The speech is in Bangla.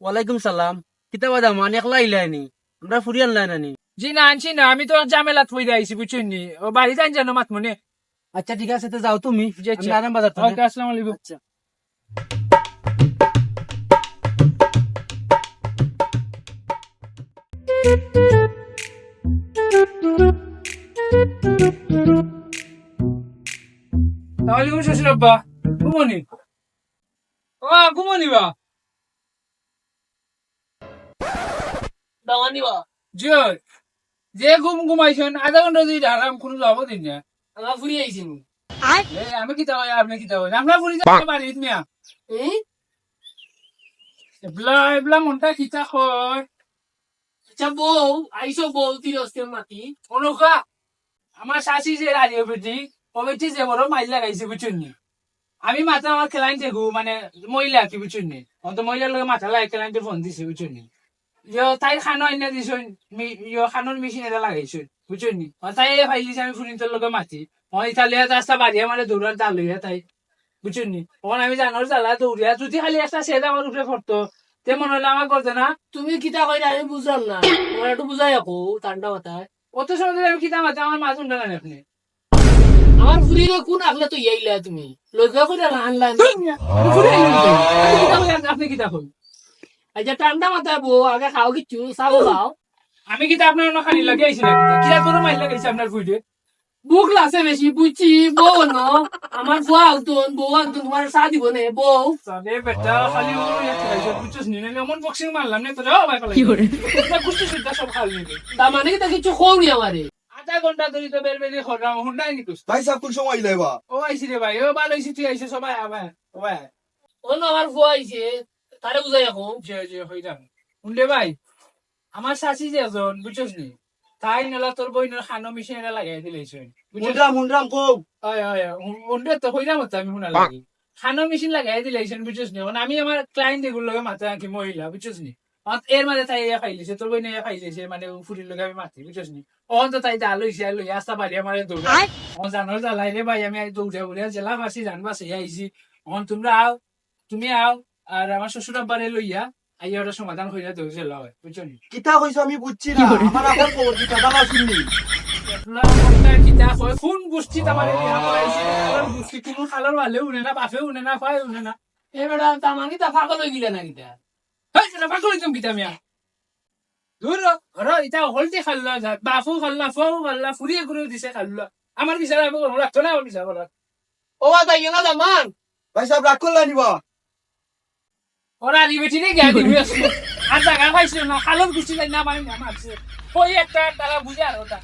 ওয়ালাইকুম সালাম কিতা বাদা মান একলা ইলাইনি আমরা ফুরি আনলাই নানি জি না আনছি না আমি তো জামেলাত পইরা আইছি বুঝছেন নি ও বাড়িতে আন জানো মাত মনে আচ্ছা ঠিক আছে তো যাও তুমি জি, আচ্ছা। আমি আরাম বাজার ওকে আসসালামু আলাইকুম আচ্ছা ওয়ালাইকুম শ্বশুর আব্বা ঘুমনি ও ঘুমনি বা দাওয়ানি বা। জয়। যে ঘুম ঘুমাইছেন আধা ঘণ্টা যদি আরাম কোনো যাব দিন না। আমার ফুরি আইছি আমি কি তাও আপনি কি তাও আমরা ফুরি মিয়া। এবলা এবলা মনটা হয় আচ্ছা বউ আইসো বউ মাতি অনুকা আমার শাশি যে রাজি বেটি কমিটি যে বড় মাইল লাগাইছে বুঝছেন নি? আমি মাথা আমার খেলাইন দেখু মানে মহিলা কি বুঝছেন নি? অন্ত মহিলার লগে মাথা লাগাই খেলাইনতে ফোন দিছে বুঝছেন নি ইয় তাই খানো আইনা দিছুন ইয় খানোর মেশিন এটা লাগাইছুন বুঝছেন নি? তাই ভাই দিছে আমি ফুরিন্তর লগে মাতি মই ইতালিয়া রাস্তা বাড়িয়া মানে দৌড়ার লইয়া তাই বুঝছেন নি? আমি জানোর জ্বালা দৌড়িয়া যদি খালি একটা সেদ আমার উপরে পড়তো তে মনে হলো আমার করতে না। তুমি কিতা কইরা আমি বুঝলাম না। তোমার একটু বুঝাই আকো ঠান্ডা মাথায় অত সময় ধরে আমি কিতা মাতে আমার মাছ উন্ডা জানি আপনি আমার ফুরি রে কোন আগলে তো ইয়াইলা তুমি? লজ্জা কইরা আনলাম আপনি কিতা কই আচ্ছা ঠান্ডা মাথায় বউ আগে খাও কিচ্ছু চাবো খাও। আমি কিতা আপনার অন্য খানি লাগে আইছি না কিতা মাইল লাগাইছে আপনার ফুইডে বুক লাগছে বেশি বুঝছি বউ ন আমার বুয়া আউতন বউ আউতন তোমার চা দিব নে বউ। সালে বেটা খালি ও ইয়াতে নি? এমন বক্সিং মারলাম না তো যাও ভাই কি করে? কুস্তি সুদ্ধা সব খাল নিবে তার মানে কিতা কিছু খৌনি আমারে? আধা ঘণ্টা ধরে তো বের বেরি খরাম হুন্ডাই নি কুস্তি ভাই সাহেব কোন সময় ইলাইবা ও আইছি রে ভাই ও ভালো আইছি তুই আইছে সবাই আবার ও ভাই ও না আমার বুয়া আইছে। তারে বুঝাই আকো যে যে হই যান। হুন্ডে ভাই? আমার শাশি যে একজন বুঝছস নি? তাই নেলা তোর বইনের খানো মিশে এটা লাগাই দিলেছেন বুঝছস? মুন্ডরাম মুন্ডরাম কো হয় হয় ওন্ডে তো হইরা মতো আমি শুনা লাগি। খানো মেশিন লাগাই দিলাইছেন বুঝছিস নি? আমি আমার ক্লায়েন্ট এগুলো লগে মাথা আঁকি মহিলা বুঝছিস নি? এর মাঝে তাই ইয়া খাইলিছে তোর বই ইয়া খাইলিছে মানে ফুরির লগে আমি মাতি বুঝছিস নি? অন তো তাই দা লইছে লই আস্তা বাড়ি আমার দৌড়া অন জানোর জ্বালাই রে ভাই আমি আই দৌড়া উড়ে জেলা ফাসি জান বাসে আইছি অন তোমরা আও তুমি আও। আর আমার শ্বশুর আব্বারে লইয়া আইয়া ওটা সমাধান হইয়া দৌড় জেলা হয় বুঝছ নি? কিতা কইছো আমি বুঝছি না আমার খবর দাদা শুননি কিতা কয় কোন গোষ্ঠী তামারে গোষ্ঠী কোনো খালার ভালে উনে না বাপে উনে না পায় উনে না। এ বেটা তার কিতা পাগল হয়ে গিলা না কিতা? এটা পাগল হইতাম কিতা মিয়া। দূর র এটা হলতে খাল্লা যা বাপু খাল্লা ফউ খাল্লা ফুরিয়ে করে দিছে খাল্লা আমার বিচার আমি রাখতো না আমার বিচার ও ইয়া না মান ভাই সাহেব রাগ করলা নিবা ওরা আরি বেটি রে গিয়া দিবি আর জায়গা পাইছিল না খালর গুছি যাই না মানে মারছে ওই একটা তারা বুঝে আর ওটা।